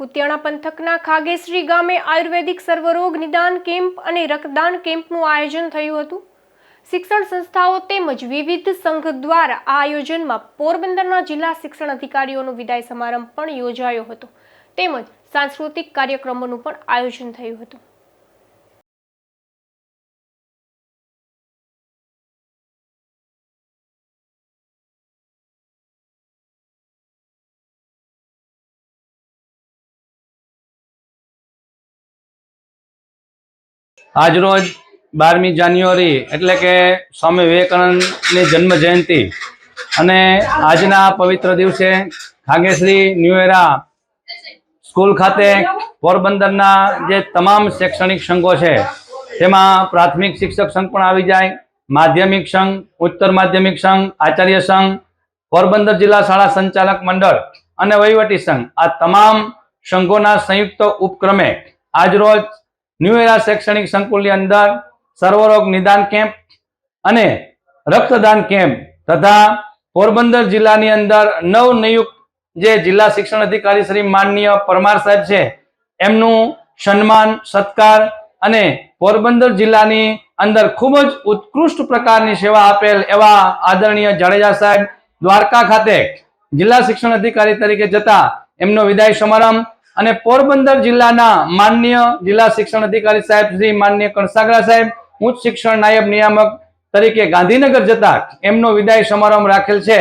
કુતિયાણા પંથકના ખાગેશ્રી ગામે આયુર્વેદિક સર્વરોગ નિદાન કેમ્પ અને રક્તદાન કેમ્પનું આયોજન થયું હતું. શિક્ષણ સંસ્થાઓ તેમજ વિવિધ સંઘ દ્વારા આ આયોજનમાં પોરબંદરના જિલ્લા શિક્ષણ અધિકારીઓનો વિદાય સમારંભ પણ યોજાયો હતો. તેમજ સાંસ્કૃતિક કાર્યક્રમોનું પણ આયોજન થયું હતું. આજરોજ બારમી જાન્યુઆરી એટલે કે સ્વામી વિવેકાનંદની જન્મ જયંતિ અને આજના પવિત્ર દિવસે ખાગેશ્રી ન્યુએરા સ્કૂલ ખાતે પોરબંદરના જે તમામ શૈક્ષણિક સંઘો છે, તેમાં પ્રાથમિક શિક્ષક સંઘ પણ આવી જાય, માધ્યમિક સંઘ ઉત્તર માધ્યમિક સંઘ, આચાર્ય સંઘ, પોરબંદર જિલ્લા શાળા સંચાલક મંડળ અને વહીવટી સંઘ આ તમામ સંઘોના સંયુક્ત ઉપક્રમે આજરોજ ન્યૂ એરા શૈક્ષણિક સંકુલની અંદર સર્વરોગ નિદાન કેમ્પ અને રક્તદાન કેમ્પ તથા પોરબંદર જિલ્લાની અંદર નવનિયુક્ત જે જિલ્લા શિક્ષણ અધિકારી શ્રી માનનીય પરમાર સાહેબ છે, એમનું સન્માન, સત્કાર અને પોરબંદર જિલ્લાની અંદર ખૂબ જ ઉત્કૃષ્ટ પ્રકારની સેવા આપેલ એવા આદરણીય જાડેજા સાહેબ દ્વારકા ખાતે જિલ્લા શિક્ષણ અધિકારી તરીકે જતા એમનો વિદાય સમારંભ અને પોરબંદર જિલ્લાના માનનીય જિલ્લા શિક્ષણ અધિકારી સાહેબ શ્રી માનનીય કણસાગરા સાહેબ, ઉચ્ચ શિક્ષણ નાયબ નિયામક તરીકે ગાંધીનગર જતા એમનો વિદાય સમારંભ રાખેલ છે.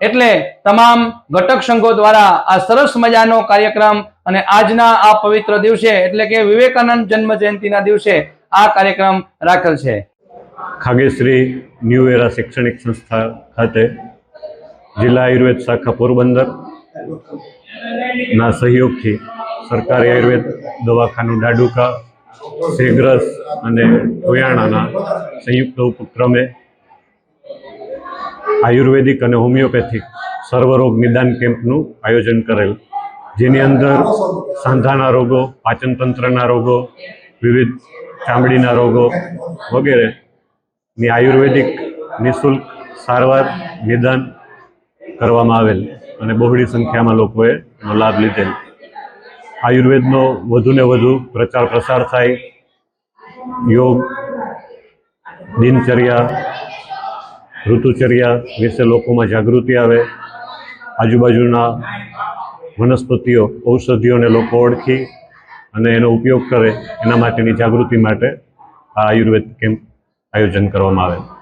એટલે તમામ ઘટક સંઘો દ્વારા આ સરસ મજાનો કાર્યક્રમ અને આજના આ પવિત્ર દિવસે એટલે કે વિવેકાનંદ જન્મ જયંતિના દિવસે આ કાર્યક્રમ રાખેલ છે. ખાગેશ્રી ન્યૂ એરા શૈક્ષણિક સંસ્થા ખાતે જિલ્લા આયુર્વેદ શાખા પોરબંદર ના સહયોગથી સરકારી આયુર્વેદ દવાખાનું ડાડુકા શેગ્રસ અને ટોયાણાના સંયુક્ત ઉપક્રમે આયુર્વેદિક અને હોમિયોપેથિક સર્વરોગ નિદાન કેમ્પનું આયોજન કરેલ. જેની અંદર સાંધાના રોગો પાચનતંત્રના રોગો, વિવિધ ચામડીના રોગો વગેરેની આયુર્વેદિક નિઃશુલ્ક સારવાર નિદાન કરવામાં આવેલ. અને બહોળી સંખ્યામાં લોકોએ એનો લાભ લીધેલ. આયુર્વેદનો વધુને વધુ પ્રચાર પ્રસાર થાય. યોગ, દિનચર્યા, ઋતુચર્યા વિશે લોકોમાં જાગૃતિ આવે. આજુબાજુના વનસ્પતિઓ, ઔષધિઓને લોકો ઓળખી અને એનો ઉપયોગ કરે. એના માટેની જાગૃતિ માટે આ આયુર્વેદ કેમ્પ આયોજન કરવામાં આવે